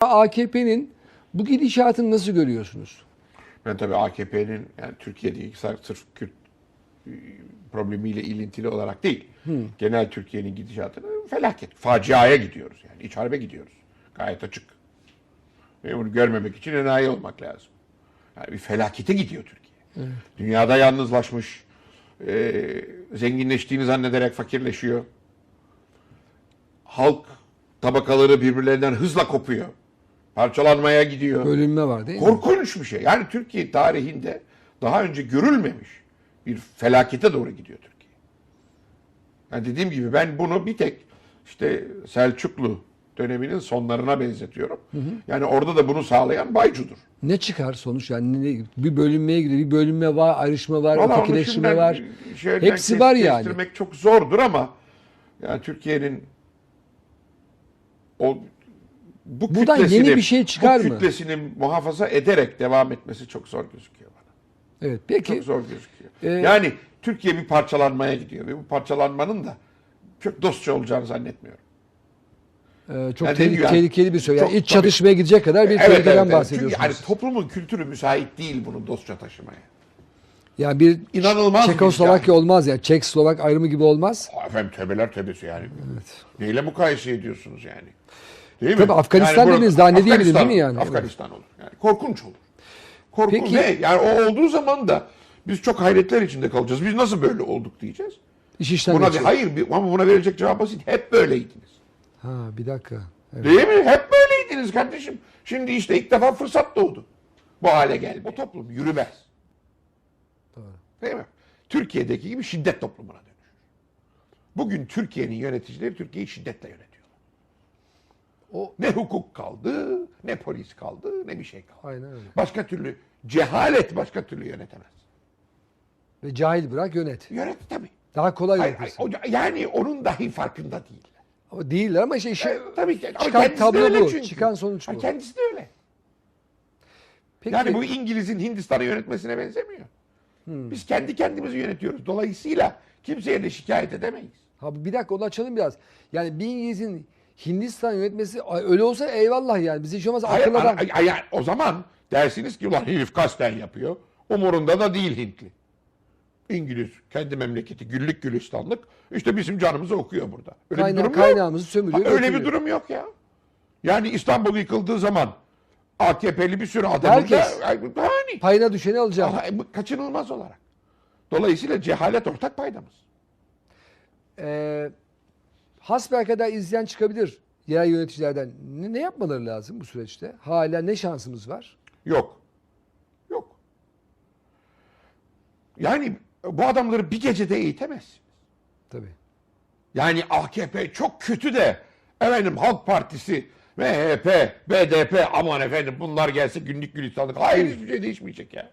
AKP'nin bu gidişatını nasıl görüyorsunuz? Ben tabii AKP'nin yani Türkiye değil sırf Kürt e, problemiyle ilintili olarak değil. Genel Türkiye'nin gidişatını felaket. Faciaya gidiyoruz yani. İç harbe gidiyoruz. Gayet açık. Ve bunu görmemek için enayi olmak lazım. Yani bir felakete gidiyor Türkiye. Dünyada yalnızlaşmış. e, zenginleştiğini zannederek fakirleşiyor. Halk tabakaları birbirlerinden hızla kopuyor. Parçalanmaya gidiyor. Bölünme var değil mi? Korkunç bir şey. Yani Türkiye tarihinde daha önce görülmemiş bir felakete doğru gidiyor Türkiye. Yani dediğim gibi ben bunu bir tek işte Selçuklu döneminin sonlarına benzetiyorum. Yani orada da bunu sağlayan Baycu'dur. Ne çıkar sonuç yani ne- bir bölünmeye gidiyor. Bir bölünme var, ayrışma var, Vallahi ötekileşme var. Hepsi kes- var yani. Kestirmek çok zordur ama yani Türkiye'nin o bu Buradan yeni bir şey çıkar bu mı? kütlesini muhafaza ederek devam etmesi çok zor gözüküyor bana. Evet. Peki Çok zor gözüküyor. Ee, yani Türkiye bir parçalanmaya gidiyor ve bu parçalanmanın da çok dostça olacağını zannetmiyorum. e, çok Yani tehlik- yani- tehlikeli bir söz. Yani iç çatışmaya gidecek kadar bir tehlikeden bahsediyorsunuz. Çünkü yani toplumun kültürü müsait değil bunu dostça taşımaya. yani bir İnanılmaz Çekoslovakya olmaz ya. Çek Slovak ayrımı gibi olmaz. Efendim tövbeler tövbesi yani. Neyle mukayese ediyorsunuz yani? Değil Tabii Afganistan burada- dediniz, daha ne diyebilirim, değil mi yani? Afganistan olur. Yani korkunç olur. Korkunç Peki- ve yani o olduğu zaman da biz çok hayretler içinde kalacağız. Biz nasıl böyle olduk diyeceğiz. İş işten Buna geçecek. hayır bir- ama buna verecek cevap basit. Hep böyleydiniz. Ha bir dakika. Evet. Değil mi? Hep böyleydiniz kardeşim. Şimdi işte ilk defa fırsat doğdu. Bu hale geldi. O toplum yürümez. Doğru. Değil mi? Türkiye'deki gibi şiddet toplumuna dönüşür. Bugün Türkiye'nin yöneticileri Türkiye'yi şiddetle yönetiyorlar. O Ne hukuk kaldı, ne polis kaldı, ne bir şey kaldı. aynen öyle. Başka türlü cehalet başka türlü yönetemez. Ve cahil bırak yönet. Yönet tabii. Daha kolay Hayır, yönetirsin. hayır, o- yani onun dahi farkında değil. Ama değiller ama işte işi E, tabii ki. Ama çıkan de tablo öyle bu. çünkü. Çıkan sonuç Ha, bu. Kendisi de öyle. Peki, Yani bu İngiliz'in Hindistan'ı yönetmesine benzemiyor. Biz kendi kendimizi yönetiyoruz. Dolayısıyla kimseye de şikayet edemeyiz. ha, bir dakika onu açalım biraz. Yani bir İngiliz'in Hindistan yönetmesi ay, öyle olsa eyvallah yani. Bizi hiç olmazsa Hayır, akıllardan. ay- ay- ay- o zaman dersiniz ki ulan herif kasten yapıyor. Umurunda da değil Hintli. İngiliz kendi memleketi güllük gülistanlık işte bizim canımızı okuyor burada. Öyle Kayna- bir durum kaynağımızı yok. sömürüyor, Ha, Öyle bir götürüyor. durum yok ya. Yani İstanbul yıkıldığı zaman AKP'li bir sürü adamın Herkes. da hani Payına düşeni alacağım. Aha, bu kaçınılmaz olarak. Dolayısıyla cehalet ortak paydamız. Ee, hasbelkader izleyen çıkabilir yerel yöneticilerden. Ne, ne yapmaları lazım bu süreçte? Hala ne şansımız var? Yok. Yok. Yani bu adamları bir gecede eğitemezsin. Tabii. Yani AKP çok kötü de efendim Halk Partisi, MHP, BDP aman efendim bunlar gelse günlük gülistanlık. Hayır hiçbir şey değişmeyecek ya.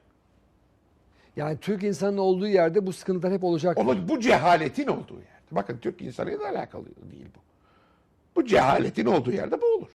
Yani Türk insanının olduğu yerde bu sıkıntılar hep olacak. Ama bu cehaletin olduğu yerde. Bakın Türk insanıyla alakalı değil bu. Bu cehaletin olduğu yerde bu olur.